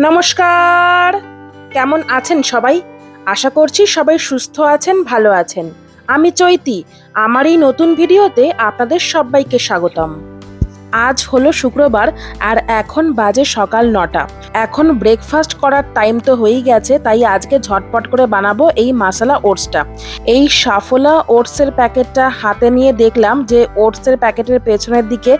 নমস্কার। কেমন আছেন সবাই? আশা করছি সবাই সুস্থ আছেন, ভালো আছেন। আমি চৈতি। আমার এই নতুন ভিডিওতে আপনাদের সবাইকে স্বাগতম। আজ হলো শুক্রবার আর এখন বাজে সকাল নটা। এখন ব্রেকফাস্ট করার টাইম তো হয়েই গেছে, তাই আজকে ঝটপট করে বানাবো এই মশলা ওটসটা এই সাফোলা ওটসের প্যাকেটটা হাতে নিয়ে দেখলাম যে ওটসের প্যাকেটের পেছনের দিকে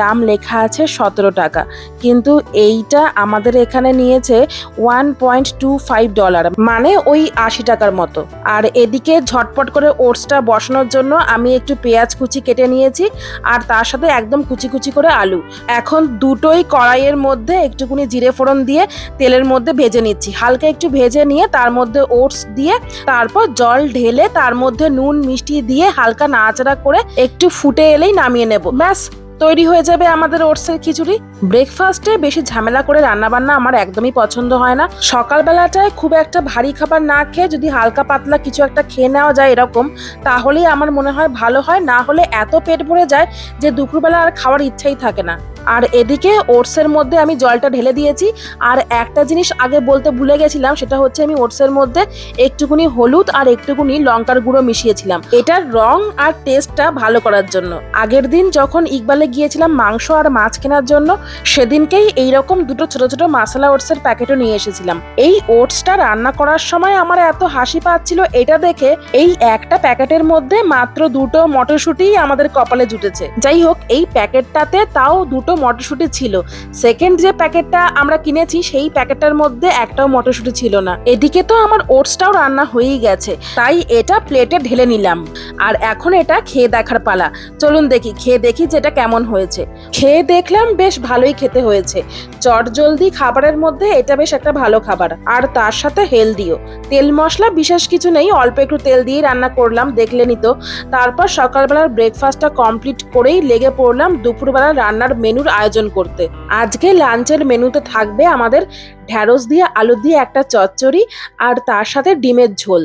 দাম লেখা আছে সতেরো টাকা। কিন্তু এইটা আমাদের এখানে নিয়েছে one point two five dollar মানে ওই আশি টাকার মতো। আর এদিকে ঝটপট করে ওটসটা বসানোর জন্য আমি একটু পেঁয়াজ কুচি কেটে নিয়েছি, আর তার সাথে একদম কুচি কুচি করে আলু। এখন দুটোই কড়াইয়ের মধ্যে একটুকুনি জিরে ফোড়ন দিয়ে তেলের মধ্যে ভেজে নিচ্ছি। হালকা একটু ভেজে নিয়ে তার মধ্যে ওটস দিয়ে তারপর জল ঢেলে তার মধ্যে নুন, মিষ্টি দিয়ে হালকা নাড়াচাড়া করে একটু ফুটে এলেই নামিয়ে নেব। ব্যাস তৈরি হয়ে যাবে আমাদের ওটসের খিচুড়ি। ব্রেকফাস্টে বেশি ঝামেলা করে রান্না বান্না আমার একদমই পছন্দ হয় না। সকালবেলাটায় খুব একটা ভারী খাবার না খেয়ে যদি হালকা পাতলা কিছু একটা খেয়ে নেওয়া যায় এরকম, তাহলেই আমার মনে হয় ভালো হয়। না হলে এত পেট ভরে যায় যে দুপুরবেলা আর খাওয়ার ইচ্ছাই থাকে না। আর এদিকে ওটসের মধ্যে আমি জলটা ঢেলে দিয়েছি। আর একটা জিনিস আগে বলতে ভুলে গেছিলাম, সেটা হচ্ছে আমি ওটসের মধ্যে একটুকুনি হলুদ আর একটুকুনি লঙ্কার গুঁড়ো মিশিয়েছিলাম। এটার রং আর টেস্টটা ভালো করার জন্য। আগের দিন যখন ইকবালে গিয়েছিলাম মাংস আর মাছ কেনার জন্য, সেদিনকেই এইরকম দুটো ছোট ছোট মশলা ওটসের প্যাকেটও নিয়ে এসেছিলাম। এই ওটসটা রান্না করার সময় আমার এত হাসি পাচ্ছিল, এটা দেখে এই একটা প্যাকেটের মধ্যে মাত্র দুটো মটরশুঁটিই আমাদের কপালে জুটেছে। যাই হোক, এই প্যাকেটটাতে তাও দুটো মটরশুঁটি ছিল। সেকেন্ড যে প্যাকেটটা আমরা কিনেছি, সেই প্যাকেটটার মধ্যে একটাও মটরশুঁটি ছিল না। এদিকে তো আমার ওটসটাও রান্না হয়েই গেছে, তাই এটা প্লেটে ঢেলে নিলাম। আর এখন এটা খেয়ে দেখার পালা। চলুন দেখি, খেয়ে দেখি যেটা কেমন হয়েছে। খেয়ে দেখলাম বেশ ভালোই খেতে হয়েছে। চট জলদি খাবারের মধ্যে এটা বেশ একটা ভালো খাবার। আর তার সাথে হেলদিও। তেল মশলা বিশেষ কিছু নেই, অল্প একটু তেল দিয়ে রান্না করলাম, দেখলেনই তো। তারপর সকালবেলার ব্রেকফাস্টটা কমপ্লিট করেই লেগে পড়লাম দুপুরবেলার রান্নার মেনুর আয়োজন করতে। আজকে লাঞ্চের মেনুতে থাকবে আমাদের ঢ্যাঁড়স দিয়ে আলু দিয়ে একটা চচ্চড়ি আর তার সাথে ডিমের ঝোল।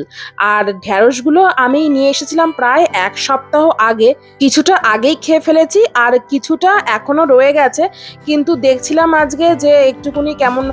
আর ঢ্যাঁড়সগুলো আমি নিয়ে এসেছিলাম প্রায় এক সপ্তাহ আগে। কিছুটা আগেই খেয়ে ফেলেছি আর কিছুটা এখনও রয়ে গেছে। কিন্তু দেখছিলাম আজকে যে একটুকুনি কেমন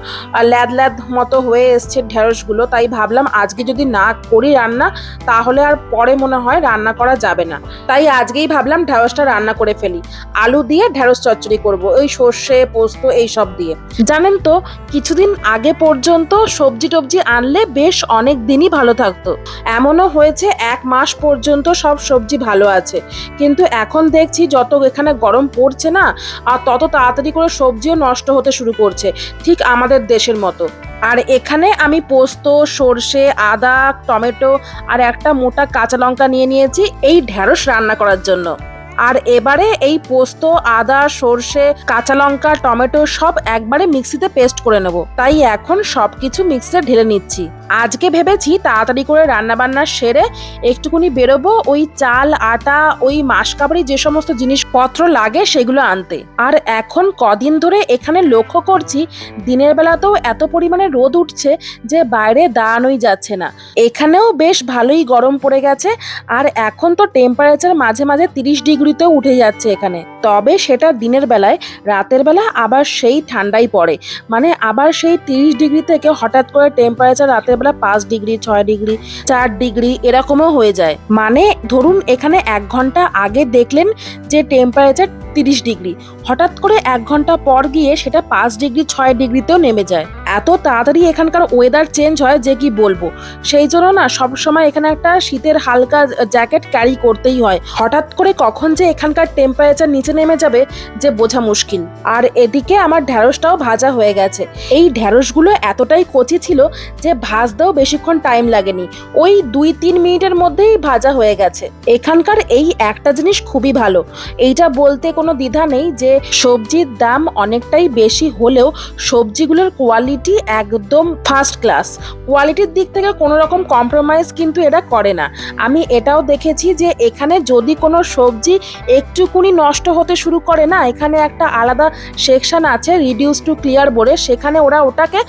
ল্যাদ ল্যাদ মতো হয়ে এসছে ঢ্যাঁড়সগুলো। তাই ভাবলাম আজকে যদি না করি রান্না, তাহলে আর পরে মনে হয় রান্না করা যাবে না। তাই আজকেই ভাবলাম ঢ্যাঁড়সটা রান্না করে ফেলি। আলু দিয়ে ঢ্যাঁড়স চচ্চড়ি করব। ওই সর্ষে, পোস্ত, এই সব দিয়ে। জানেন তো, কিছুদিন আগে পর্যন্ত সবজি টবজি আনলে বেশ অনেক দিনই ভালো থাকতো। এমনও হয়েছে, এক মাস পর্যন্ত সব সবজি ভালো আছে। কিন্তু এখন দেখছি, যত এখানে গরম পড়ছে না, আর তত তাড়াতাড়ি করে সবজিও নষ্ট হতে শুরু করছে, ঠিক আমাদের দেশের মতো। আর এখানে আমি পোস্ত, সর্ষে, আদা, টমেটো আর একটা মোটা কাঁচা লঙ্কা নিয়ে নিয়েছি, এই ঢ্যাঁড়স রান্না করার জন্য। আর এবারে এই পোস্ত, আদা, সর্ষে, কাঁচা লঙ্কা, টমেটো সব একবারে মিক্সিতে পেস্ট করে নেব। তাই এখন সবকিছু মিক্সিতে ঢেলে নিচ্ছি। আজকে ভেবেছি তাড়াতাড়ি করে রান্না বান্না সেরে একটুকুনি বেরোবো, ওই চাল, আটা, ওই মাসকাবারি যে সমস্ত জিনিসপত্র লাগে সেগুলো আনতে। আর এখন কদিন ধরে এখানে লক্ষ্য করছি, দিনের বেলাতেও এত পরিমাণে রোদ উঠছে যে বাইরে দাঁড়ানোই যাচ্ছে না। এখানেও বেশ ভালোই গরম পড়ে গেছে, আর এখন তো টেম্পারেচার মাঝে মাঝে তিরিশ ডিগ্রিতেও উঠে যাচ্ছে এখানে। তবে সেটা দিনের বেলায়, রাতের বেলা আবার সেই ঠান্ডাই পড়ে। মানে আবার সেই তিরিশ ডিগ্রি থেকে হঠাৎ করে টেম্পারেচার রাতের বেলা পাঁচ ডিগ্রি, ছয় ডিগ্রি, চার ডিগ্রি এরকমও হয়ে যায়। মানে ধরুন এখানে এক ঘণ্টা আগে দেখলেন যে টেম্পারেচার তিরিশ ডিগ্রি। হঠাৎ করে এক ঘণ্টা পর গিয়ে সেটা পাঁচ ডিগ্রি, ছয় ডিগ্রিতেও নেমে যায়। এত তাড়াতাড়ি এখানকার ওয়েদার চেঞ্জ হয় যে কি বলব? সেই জন্য না সব সময় এখানে একটা শীতের হালকা জ্যাকেট ক্যারি করতেই হয়। হঠাৎ করে কখন যে এখানকার টেম্পারেচার নিচে নেমে যাবে যে বোঝা মুশকিল। আর এদিকে আমার ঢ্যাঁড়সটাও ভাজা হয়ে গেছে। এই ঢ্যাঁড়সগুলো এতটাই কচি ছিল যে ভাজতেও বেশিক্ষণ টাইম লাগেনি। ওই দুই তিন মিনিটের মধ্যেই ভাজা হয়ে গেছে। এখানকার এই একটা জিনিস খুবই ভালো। এইটা বলতে কোনো দ্বিধা নেই যে সবজির দাম অনেকটাই বেশি হলেও সবজিগুলোর কোয়ালিটি একদম ফার্স্ট ক্লাস কোয়ালিটির দিক থেকে কোনো রকম কম্প্রোমাইজ কিন্তু এরা করে না। আমি এটাও দেখেছি যে এখানে যদি কোনো সবজি একটুকুনি নষ্ট হতে শুরু করে না, এখানে একটা আলাদা সেকশন আছে রিডিউস টু ক্লিয়ার বলে, সেখানে ওরা ওটাকে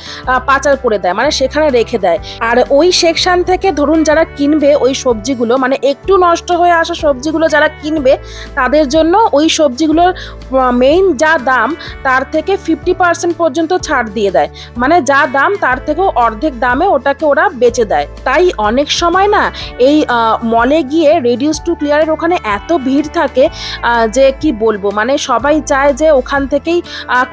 পাচার করে দেয় মানে সেখানে রেখে দেয়। আর ওই সেকশন থেকে ধরুন যারা কিনবে ওই সবজিগুলো মানে একটু নষ্ট হয়ে আসা সবজিগুলো যারা কিনবে, তাদের জন্য ওই সবজিগুলোর মেইন যা দাম, তার থেকে ফিফটি পার্সেন্ট পর্যন্ত ছাড় দিয়ে দেয়। মানে যা দাম, তার থেকেও অর্ধেক দামে ওটাকে ওরা বেচে দেয়। তাই অনেক সময় না এই মলে গিয়ে রেডিউস টু ক্লিয়ারের ওখানে এত ভিড় থাকে যে কি বলব? মানে সবাই চায় যে ওখান থেকেই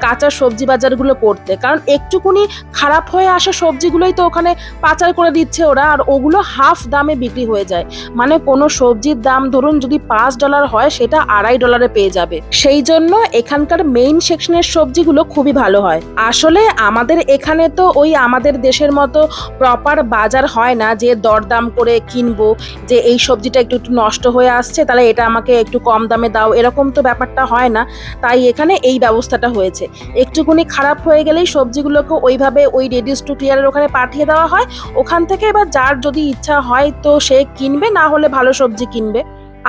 কাঁচা সবজি বাজারগুলো করতে। কারণ একটুকুনি খারাপ হয়ে আসা সবজিগুলোই তো ওখানে পাচার করে দিচ্ছে ওরা, আর ওগুলো হাফ দামে বিক্রি হয়ে যায়। মানে কোনো সবজির দাম ধরুন যদি পাঁচ ডলার হয়, সেটা আড়াই ডলারে পেয়ে যাবে। সেই জন্য এখানকার মেইন সেকশনের সবজিগুলো খুবই ভালো হয়। আসলে আমাদের এখানে তো ওই আমাদের দেশের মতো প্রপার বাজার হয় না যে দরদাম করে কিনবো, যে এই সবজিটা একটু একটু নষ্ট হয়ে আসছে, তাহলে এটা আমাকে একটু কম দামে দাও, এরকম তো ব্যাপারটা হয় না। তাই এখানে এই ব্যবস্থাটা হয়েছে। একটুখানি খারাপ হয়ে গেলেই সবজিগুলোকে ওইভাবে ওই রেডিস টু ক্লিয়ারের ওখানে পাঠিয়ে দেওয়া হয়। ওখান থেকে এবার যার যদি ইচ্ছা হয় তো সে কিনবে, না হলে ভালো সবজি কিনবে।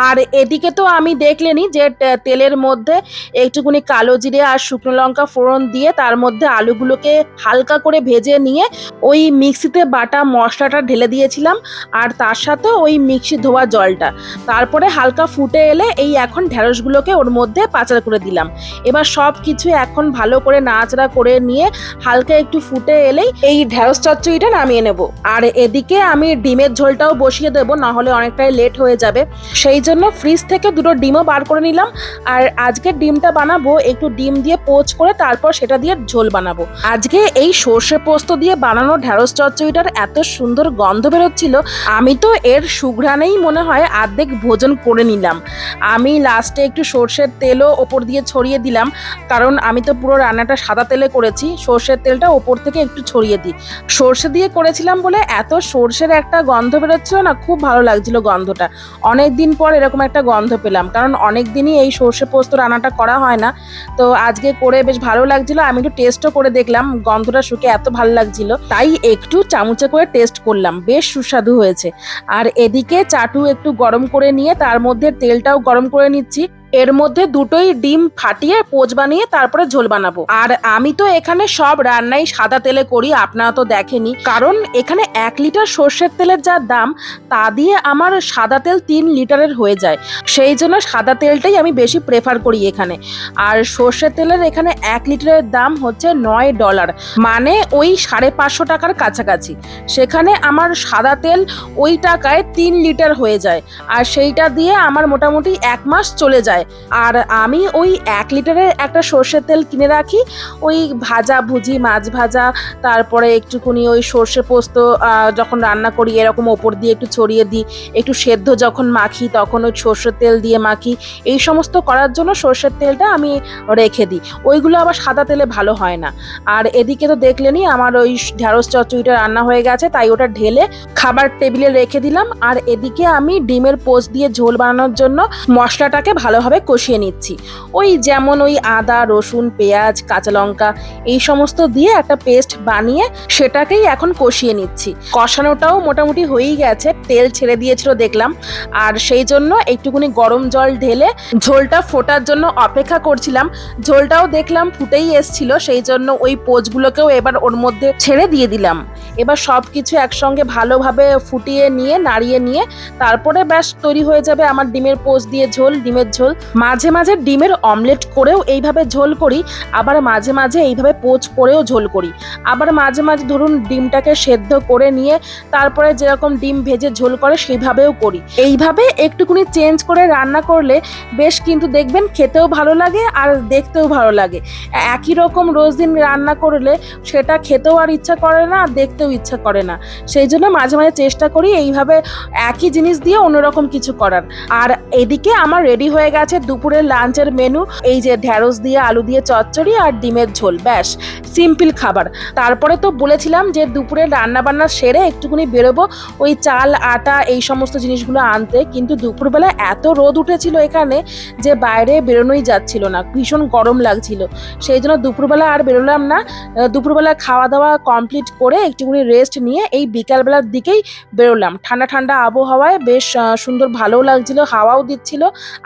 আর এদিকে তো আমি দেখলেনি যে তেলের মধ্যে একটুখানি কালো জিরে আর শুকনো লঙ্কা ফোড়ন দিয়ে তার মধ্যে আলুগুলোকে হালকা করে ভেজে নিয়ে ওই মিক্সিতে বাটা মশলাটা ঢেলে দিয়েছিলাম আর তার সাথে ওই মিক্সি ধোয়া জলটা। তারপরে হালকা ফুটে এলে এই এখন ঢ্যাঁড়সগুলোকে ওর মধ্যে পাচার করে দিলাম। এবার সব কিছু এখন ভালো করে নাড়াচাড়া করে নিয়ে হালকা একটু ফুটে এলেই এই ঢ্যাঁড়স চচ্চড়িটা নামিয়ে নেব। আর এদিকে আমি ডিমের ঝোলটাও বসিয়ে দেবো না হলে অনেকটাই লেট হয়ে যাবে। সেই জন্য ফ্রিজ থেকে দুটো ডিমও বার করে নিলাম। আর আজকে ডিমটা বানাবো, একটু ডিম দিয়ে পোচ করে তারপর সেটা দিয়ে ঝোল বানাবো। আজকে এই সর্ষে পোস্ত দিয়ে বানানো ঢ্যাঁড়স চচ্চড়িটার এত সুন্দর গন্ধ বেরোচ্ছিল, আমি তো এর সুঘ্রাণেই মনে হয় আর্ধেক ভোজন করে নিলাম। আমি লাস্টে একটু সর্ষের তেলও ওপর দিয়ে ছড়িয়ে দিলাম, কারণ আমি তো পুরো রান্নাটা সাদা তেলে করেছি, সর্ষের তেলটা ওপর থেকে একটু ছড়িয়ে দিই। সর্ষে দিয়ে করেছিলাম বলে এত সর্ষের একটা গন্ধ বেরোচ্ছিল না, খুব ভালো লাগছিল গন্ধটা। অনেক দিন পর এরকম একটা গন্ধ পেলাম। কারণ অনেক দিনই এই সর্ষে পোস্ত রান্নাটা করা হয় না। তো আজকে করে বেশ ভালো লাগছিল। আমি একটু টেস্টও করে দেখলাম। গন্ধটা শুকে এত ভালো লাগছিল। তাই একটু চামচে করে টেস্ট করলাম। বেশ সুস্বাদু হয়েছে। আর এদিকে চাটু একটু গরম করে নিয়ে, তার মধ্যে তেলটাও গরম করে নিচ্ছি। এর মধ্যে দুটোই ডিম ফাটিয়ে পোচ বানিয়ে তারপরে ঝোল বানাবো। আর আমি তো এখানে সব রান্নাই সাদা তেলে করি, আপনারা তো দেখেনি কারণ এখানে এক লিটার সর্ষের তেলের যা দাম, তা দিয়ে আমার সাদা তেল তিন লিটারের হয়ে যায়। সেই জন্য সাদা তেলটাই আমি বেশি প্রেফার করি এখানে। আর সর্ষের তেলের এখানে এক লিটারের দাম হচ্ছে নয় ডলার। মানে ওই সাড়ে পাঁচশো টাকার কাছাকাছি। সেখানে আমার সাদা তেল ওই টাকায় তিন লিটার হয়ে যায়। আর সেইটা দিয়ে আমার মোটামুটি এক মাস চলে যায়। আর আমি ওই এক লিটারের একটা সর্ষের তেল কিনে রাখি। ওই ভাজা ভুজি, মাছ ভাজা, তারপরে একটুখানি ওই সর্ষে পোস্ত যখন রান্না করি, এরকম ওপর দিয়ে একটু ছড়িয়ে দিই। একটু সেদ্ধ যখন মাখি, তখন ওই সর্ষের তেল দিয়ে মাখি। এই সমস্ত করার জন্য সর্ষের তেলটা আমি রেখে দিই। ওইগুলো আবার সাদা তেলে ভালো হয় না। আর এদিকে তো দেখলেনই আমার ওই ঢ্যাঁড়স চচ্চড়িটা রান্না হয়ে গেছে, তাই ওটা ঢেলে খাবার টেবিলে রেখে দিলাম। আর এদিকে আমি ডিমের পোস্ট দিয়ে ঝোল বানানোর জন্য মশলাটাকে ভালোভাবে কষিয়ে নিচ্ছি। ওই যেমন ওই আদা, রসুন, পেঁয়াজ, কাঁচা লঙ্কা এই সমস্ত দিয়ে একটা পেস্ট বানিয়ে সেটাকেই এখন কষিয়ে নিচ্ছি। কষানোটাও মোটামুটি হয়েই গেছে, তেল ছেড়ে দিয়েছিল দেখলাম। আর সেই জন্য একটুখানি গরম জল ঢেলে ঝোলটা ফোটার জন্য অপেক্ষা করছিলাম। ঝোলটাও দেখলাম ফুটেই এসছিল, সেই জন্য ওই পোচগুলোকেও এবার ওর মধ্যে ছেড়ে দিয়ে দিলাম। এবার সব কিছু একসঙ্গে ভালোভাবে ফুটিয়ে নিয়ে, নাড়িয়ে নিয়ে তারপরে ব্যাস তৈরি হয়ে যাবে আমার ডিমের পোচ দিয়ে ঝোল, ডিমের ঝোল। মাঝে মাঝে ডিমের অমলেট করেও এইভাবে ঝোল করি, আবার মাঝে মাঝে এইভাবে পোচ করেও ঝোল করি। আবার মাঝে মাঝে ধরুন ডিমটাকে সেদ্ধ করে নিয়ে তারপরে যেরকম ডিম ভেজে ঝোল করে সেইভাবেও করি। এইভাবে একটুকুনি চেঞ্জ করে রান্না করলে বেশ কিন্তু দেখবেন খেতেও ভালো লাগে আর দেখতেও ভালো লাগে। একই রকম রোজ দিন রান্না করলে সেটা খেতেও আর ইচ্ছা করে না আর দেখতেও ইচ্ছা করে না। সেই জন্য মাঝে মাঝে চেষ্টা করি এইভাবে একই জিনিস দিয়ে অন্যরকম কিছু করার। আর এদিকে আমার রেডি হয়ে গেছে দুপুরের লাঞ্চের মেনু এই যে ঢ্যাঁড়স দিয়ে, আলু দিয়ে চচ্চড়ি আর ডিমের ঝোল, ব্যাস। সিম্পল খাবার। তারপরে তো বলেছিলাম যে দুপুরে রান্না বান্না সেরে একটুখানি বেরোবো, ওই চাল, আটা, এই সমস্ত জিনিসগুলো আনতে। কিন্তু দুপুরবেলা এত রোদ উঠেছিল এখানে যে বাইরে বেরোনোই যাচ্ছিল না। ভীষণ গরম লাগছিল। সেই জন্য দুপুরবেলা আর বেরোলাম না। দুপুরবেলা খাওয়া দাওয়া কমপ্লিট করে একটুখানি একটুখানি রেস্ট নিয়ে এই বিকালবেলার দিকেই বেরোলাম। ঠান্ডা ঠান্ডা আবহাওয়ায় বেশ সুন্দর ভালোও লাগছিল, হাওয়াও দিচ্ছিল।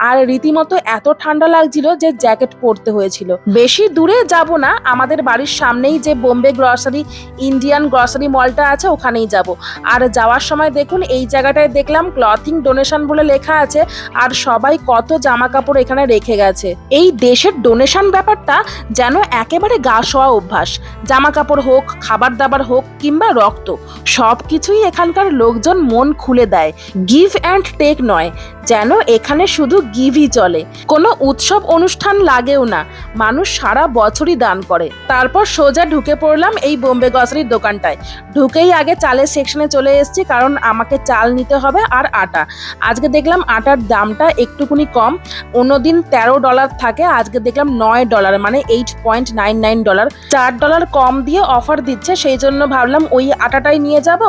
আর রীতিমতো এত ঠান্ডা লাগছিল যে জ্যাকেট পরতে হয়েছিল। বেশি দূরে যাব না, আমাদের বাড়ির সামনেই যে বোম্বে গ্রসারি ইন্ডিয়ান গ্রসারি মলটা আছে, ওখানেই যাব। আর যাওয়ার সময় দেখুন, এই জায়গাটায় দেখলাম ক্লথিং ডোনেশন বলে লেখা আছে, আর সবাই কত জামা কাপড় এখানে রেখে গেছে। এই দেশের ডোনেশন ব্যাপারটা যেন একেবারে গা শোয়া অভ্যাস। জামা কাপড় হোক, খাবার দাবার হোক, কিংবা রক্ত। সব কিছুই এখানকার লোকজন মন খুলে দেয়। গিভ অ্যান্ড টেক নয়। যেন এখানে শুধু গিভই চলে। কোনো উৎসব অনুষ্ঠান লাগেও না। মানুষ সারা বছরই দান করে। তারপর সোজা ঢুকে পড়লাম এই বোম্বে গ্রসারির দোকানটায়। ঢুকেই আগে চালের সেকশনে চলে এসেছি কারণ আমাকে চাল নিতে হবে আর আটা। আজকে দেখলাম আটার দামটা একটুকুনি কম। অন্যদিন তেরো ডলার থাকে, আজকে দেখলাম নয় ডলার মানে eight point nine nine dollar চার ডলার কম দিয়ে অফার দিচ্ছে, সেই জন্য ভাবলাম ওই আটাটাই নিয়ে যাব।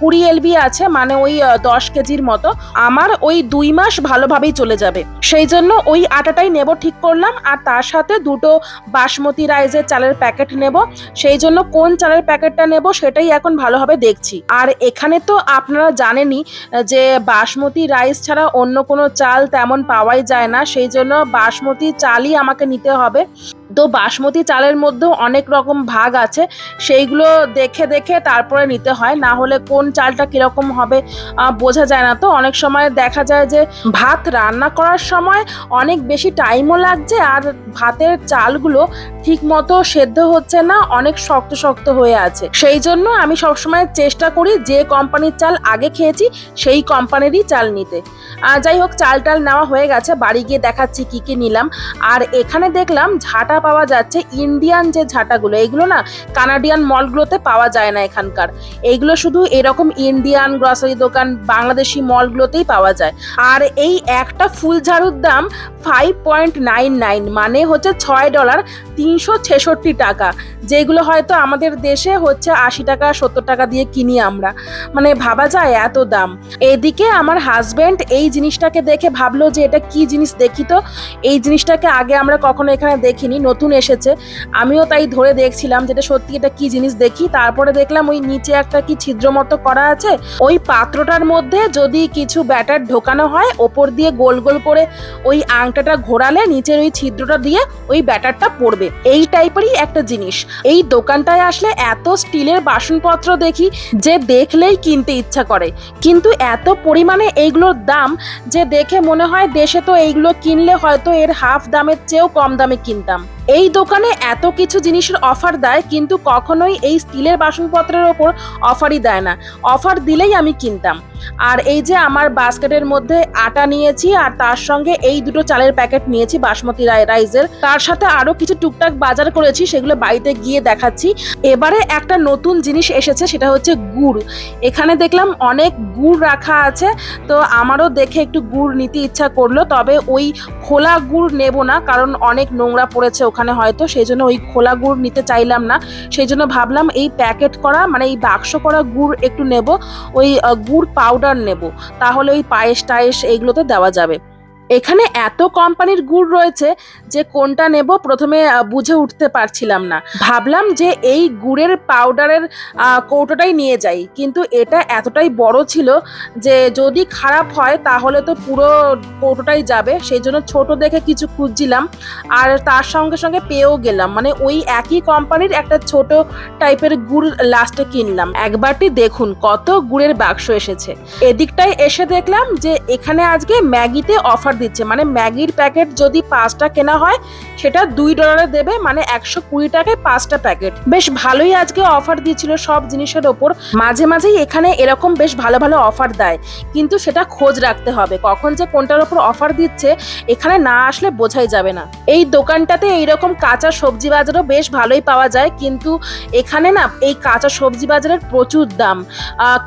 কুড়ি এলবি আছে মানে ওই দশ কেজির মতো। আমার ওই দুই মাস ভালোভাবেই চলে যাবে। সেই জন্য ওই আটাটাই নেব ঠিক করলাম, আর তার সাথে দুটো বাসমতি রাইজের চালের প্যাকেট নেব। সেই জন্য কোন চালের প্যাকেটটা নেব সেটাই এখন ভালোভাবে দেখছি। আর এখানে তো আপনারা জানেনই, যে বাসমতি রাইস ছাড়া অন্য কোনো চাল তেমন পাওয়াই যায় না। সেই জন্য বাসমতি চালই আমাকে নিতে হবে। তো বাসমতি চালের মধ্যেও অনেক রকম ভাগ আছে। সেইগুলো দেখে দেখে তারপরে নিতে হয়। না হলে কোন চালটা কীরকম হবে বোঝা যায় না। তো অনেক সময় দেখা যায় যে ভাত রান্না করার সময় অনেক বেশি টাইমও লাগছে আর ভাতের চালগুলো ঠিক মতো সেদ্ধ হচ্ছে না, অনেক শক্ত শক্ত হয়ে আছে। সেই জন্য আমি সবসময় চেষ্টা করি যে কোম্পানির চাল আগে খেয়েছি, সেই কোম্পানিরই চাল নিতে। যাই হোক, চাল টাল নেওয়া হয়ে গেছে। বাড়ি গিয়ে দেখাচ্ছি কি কি নিলাম। আর এখানে দেখলাম ঝাঁটা পাওয়া যাচ্ছে ইন্ডিয়ান যে ঝাঁটাগুলো, এগুলো না কানাডিয়ান মলগুলোতে পাওয়া যায় না এখানকার। এইগুলো শুধু এরকম ইন্ডিয়ান গ্রসারি দোকান, বাংলাদেশি মলগুলোতেই পাওয়া যায়। আর এই একটা ফুল ঝাড়ুর দাম ফাইভ পয়েন্ট নাইন নাইন মানে হচ্ছে ছয় ডলার তিনশো ছেষট্টি টাকা। যেগুলো হয়তো আমাদের দেশে হচ্ছে আশি টাকা, সত্তর টাকা দিয়ে কিনি আমরা। মানে ভাবা যায় এত দাম। এদিকে আমার হাজবেন্ড এই জিনিসটাকে দেখে ভাবলো যে এটা কি জিনিস দেখি তো? এই জিনিসটাকে আগে আমরা কখনো এখানে দেখিনি নতুন এসেছে। আমিও তাই ধরে দেখছিলাম যেটা সত্যি এটা কি জিনিস দেখি। তারপরে দেখলাম ওই নিচে একটা কি ছিদ্র মতো করা আছে। ওই পাত্রটার মধ্যে যদি কিছু ব্যাটার ঢোকানো হয়, ওপর দিয়ে গোল গোল করে ওই আংটাটা ঘোরালে নিচের ওই ছিদ্রটা দিয়ে ওই ব্যাটারটা পড়বে। এই টাইপেরই একটা জিনিস। এই দোকানটায় আসলে এত স্টিলের বাসনপত্র দেখি যে দেখলেই কিনতে ইচ্ছা করে। কিন্তু এত পরিমাণে এইগুলোর দাম যে দেখে মনে হয় দেশে তো এইগুলো কিনলে হয়তো এর হাফ দামের চেয়েও কম দামে কিনতাম। এই দোকানে এত কিছু জিনিসের অফার দেয়, কিন্তু কখনোই এই স্টিলের বাসনপত্রের ওপর অফারই দেয় না। অফার দিলেই আমি কিনতাম। আর এই যে আমার বাস্কেটের মধ্যে আটা নিয়েছি, আর তার সঙ্গে এই দুটো চালের প্যাকেট নিয়েছি বাসমতি রাই- রাইসের তার সাথে আরও কিছু টুকটাক বাজার করেছি, সেগুলো বাড়িতে গিয়ে দেখাচ্ছি। এবারে একটা নতুন জিনিস এসেছে, সেটা হচ্ছে গুড়। এখানে দেখলাম অনেক গুড় রাখা আছে, তো আমারও দেখে একটু গুড় নিতে ইচ্ছা করল, তবে ওই খোলা গুড় নেব না, কারণ অনেক নোংরা পড়েছে ওখানে। হয়তো, সেই জন্য ওই খোলা গুড় নিতে চাইলাম না। সেই জন্য ভাবলাম এই প্যাকেট করা মানে এই বাক্স করা গুড় একটু নেব, ওই গুড় পাউডার নেব। তাহলে ওই পায়েস টায়েস এইগুলোতে দেওয়া যাবে। এখানে এত কোম্পানির গুড় রয়েছে যে কোনটা নেব প্রথমে বুঝে উঠতে পারছিলাম না। ভাবলাম যে এই গুড়ের পাউডারের কৌটোটাই নিয়ে যাই। কিন্তু এটা এতটাই বড় ছিল যে যদি খারাপ হয় তাহলে তো পুরো কৌটোটাই যাবে। সেই জন্য ছোট দেখে কিছু খুঁজছিলাম আর তার সঙ্গে সঙ্গে পেয়েও গেলাম। মানে ওই একই কোম্পানির একটা ছোট টাইপের গুড় লাস্টে কিনলাম। একবারটি দেখুন, কত গুড়ের বাক্স এসেছে। এদিকটায় এসে দেখলাম যে এখানে আজকে ম্যাগিতে অফার দিচ্ছে। মানে ম্যাগির প্যাকেট যদি পাঁচটা কেনা হয়, সেটা দুই ডলারে দেবে মানে একশো কুড়ি টাকায় পাঁচটা প্যাকেট। বেশ ভালোই আজকে অফার দিয়েছিল সব জিনিসের ওপর। মাঝে মাঝেই এখানে এরকম বেশ ভালো ভালো অফার দেয়। কিন্তু সেটা খোঁজ রাখতে হবে। কখন যে কোনটার ওপর অফার দিচ্ছে, এখানে না আসলে বোঝাই যাবে না। এই দোকানটাতে এইরকম কাঁচা সবজি বাজারও বেশ ভালোই পাওয়া যায়। কিন্তু এখানে না, এই কাঁচা সবজি বাজারের প্রচুর দাম।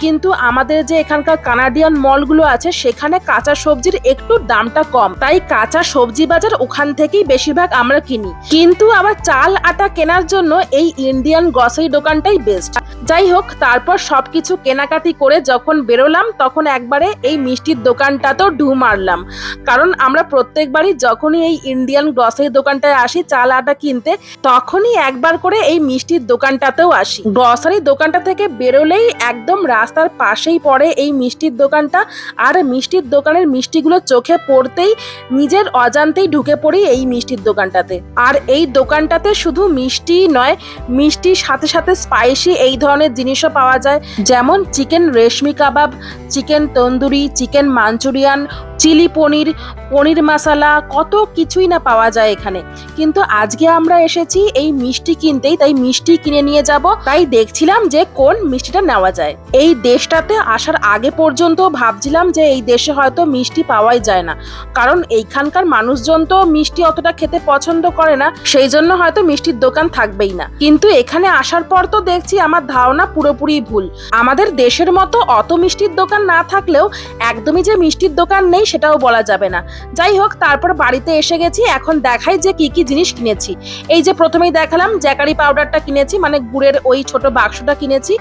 কিন্তু আমাদের যে এখানকার কানাডিয়ান মলগুলো আছে, সেখানে কাঁচা সবজির একটু দামটা কম। তাই কাঁচা সবজি বাজার ওখান থেকেই বেশিরভাগ আমরা কিনি। কিন্তু আবার চাল আটা কেনার জন্য এই ইন্ডিয়ান গ্রসারি দোকানটাই বেস্ট যাই হোক, তারপর সবকিছু কেনাকাটি করে যখন বেরোলাম, তখন একবারে এই মিষ্টির দোকানটাতেও ঢু মারলাম। কারণ আমরা প্রত্যেকবারই যখনই এই ইন্ডিয়ান গ্রসারি দোকানটায় আসি, চাল আটা কিনতে, তখনই একবার করে এই মিষ্টির দোকানটাতেও আসি। গ্রসারি দোকানটা থেকে বেরোলেই একদম রাস্তার পাশেই পড়ে এই মিষ্টির দোকানটা। আর মিষ্টির দোকানের মিষ্টিগুলো চোখে পড়তেই নিজের অজান্তেই ঢুকে পড়ি এই মিষ্টির দোকানটাতে। আর এই দোকানটাতে শুধু মিষ্টি নয় মিষ্টির সাথে সাথে স্পাইসি এই ধরনের জিনিসও পাওয়া যায়। যেমন chicken reshmi kebab chicken tandoori chicken Manchurian chilli paneer paneer masala কত কিছুই না পাওয়া যায় এখানে। কিন্তু আজকে আমরা এসেছি এই মিষ্টি কিনতেই, তাই মিষ্টি কিনে নিয়ে যাব। তাই দেখছিলাম যে কোন মিষ্টিটা নেওয়া যায়। এই দেশটাতে আসার আগে পর্যন্ত ভাবছিলাম যে এই দেশে হয়তো মিষ্টি পাওয়াই যায় না। কারণ এইখানকার মানুষজন তো মিষ্টি অতটা খেতে পছন্দ করে না, সেই জন্য হয়তো মিষ্টির দোকান থাকবেই না। কিন্তু এখানে আসার পর তো দেখছি আমার ধারণা পুরোপুরি ভুল। আমাদের দেশের মতো অত মিষ্টির দোকান না থাকলেও একদমই যে মিষ্টির দোকান নেই সেটাও বলা যাবে না। যাই হোক, তারপর বাড়িতে এসে গেছি, এখন দেখাই যে কি কি জিনিস কিনেছি। এই যে প্রথমেই দেখালাম, জ্যাকারি পাউডারটা কিনেছি মানে গুড়ের ওই ছোট বাক্সটা কিনেছি,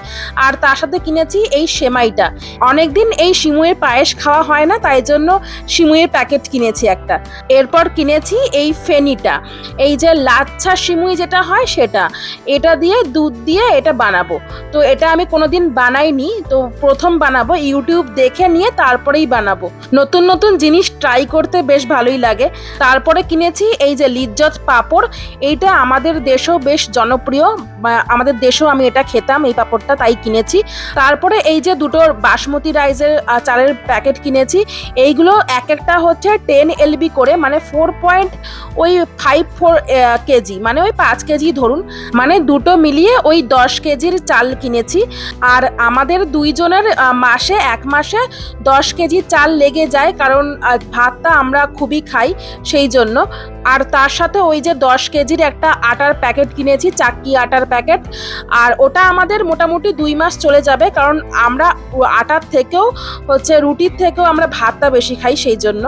আর তার সাথে কিনেছি এই সেমাইটা। অনেকদিন এই সিমুয়ের পায়েস খাওয়া হয় না, তাই জন্য সিমুয়ের প্যাকেট কিনেছি একটা। এরপর কিনেছি এই ফেনিটা। এই যে লাচ্ছা সিমুই যেটা হয় সেটা। এটা দিয়ে দুধ দিয়ে এটা বানাবো। তো এটা আমি কোনোদিন বানাইনি। তো প্রথম বানাবো, ইউটিউব দেখে নিয়ে তারপরেই বানাবো। নতুন নতুন জিনিস ট্রাই করতে বেশ ভালোই লাগে। তারপরে কিনেছি এই যে লিজ্জত পাপড়। এইটা আমাদের দেশেও বেশ জনপ্রিয়। আমাদের দেশেও আমি এটা খেতাম, এই পাপড়টা তাই কিনেছি। তারপরে এই যে দুটো বাসমতি রাইসের চালের প্যাকেট কিনেছি, এইগুলো এক একটা হচ্ছে টেন এলবি করে মানে ফোর পয়েন্ট ওই ফাইভ ফোর কেজি মানে ওই পাঁচ কেজি ধরুন মানে দুটো মিলিয়ে ওই দশ কেজির চাল কিনেছি। আর আমাদের দুইজনের মাসে, এক মাসে দশ কেজি চাল লেগে যায়, কারণ ভাতটা আমরা খুবই খাই, সেই জন্য। আর তার সাথে ওই যে দশ কেজির একটা আটার প্যাকেট কিনেছি, চাক্কি আটার প্যাকেট। আর ওটা আমাদের মোটামুটি দুই মাস চলে যাবে, কারণ আমরা আটার থেকেও হচ্ছে রুটির থেকেও আমরা ভাতটা বেশি খাই সেই জন্য।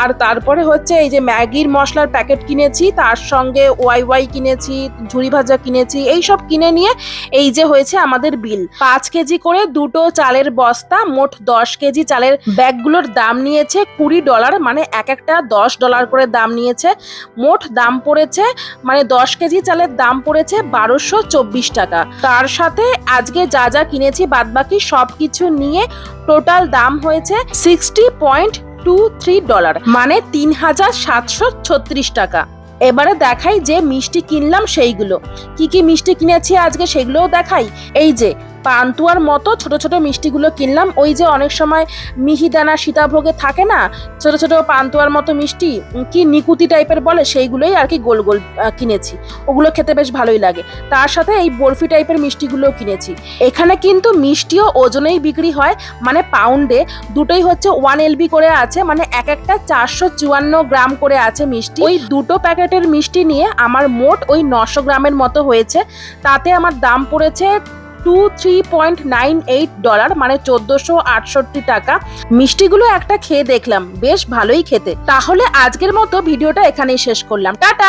আর তারপরে হচ্ছে এই যে ম্যাগির মশলার প্যাকেট কিনেছি, তার সঙ্গে ওয়াই ওয়াই কিনেছি ঝুড়ি ভাজা কিনেছি এই সব কিনে নিয়ে এই যে হয়েছে আমাদের বিল। পাঁচ কেজি করে দুটো চালের বস্তা, মোট দশ কেজি চালের ব্যাগগুলোর দাম নিয়েছে কুড়ি ডলার মানে এক একটা দশ ডলার করে দাম নিয়েছে। মোট দাম পড়েছে মানে দশ কেজি চালের দাম পড়েছে বারোশো চব্বিশ টাকা। তার সাথে আজকে যা যা কিনেছি বাদবাকি সব কিছু নিয়ে টোটাল দাম হয়েছে sixty point two three dollar মানে তিন হাজার সাতশো ছত্রিশ টাকা। এবারে দেখাই যে মিষ্টি কিনলাম সেইগুলো। কি কি মিষ্টি কিনেছি আজকে সেগুলোও দেখাই। এই যে পান্তুয়ার মতো ছোট ছোট মিষ্টিগুলো কিনলাম। ওই যে অনেক সময় মিহিদানা সীতাভোগে থাকে না, ছোট ছোট পান্তুয়ার মতো মিষ্টি কি নিকুতি টাইপের বলে সেইগুলোই আর কি গোল গোল কিনেছি। ওগুলো খেতে বেশ ভালোই লাগে। তার সাথে এই বরফি টাইপের মিষ্টিগুলোও কিনেছি। এখানে কিন্তু মিষ্টিও ওজনেই বিক্রি হয় মানে পাউন্ডে দুটোই হচ্ছে ওয়ান এলবি করে আছে মানে এক একটা চারশো চুয়ান্ন গ্রাম করে আছে মিষ্টি। ওই দুটো প্যাকেটের মিষ্টি নিয়ে আমার মোট ওই নশো গ্রামের মতো হয়েছে। তাতে আমার দাম পড়েছে two three point nine eight dollar মানে চোদ্দোশো আটষট্টি টাকা। মিষ্টিগুলো একটা খেয়ে দেখলাম, বেশ ভালোই খেতে। তাহলে আজকের মতো ভিডিওটা এখানেই শেষ করলাম। টাটা!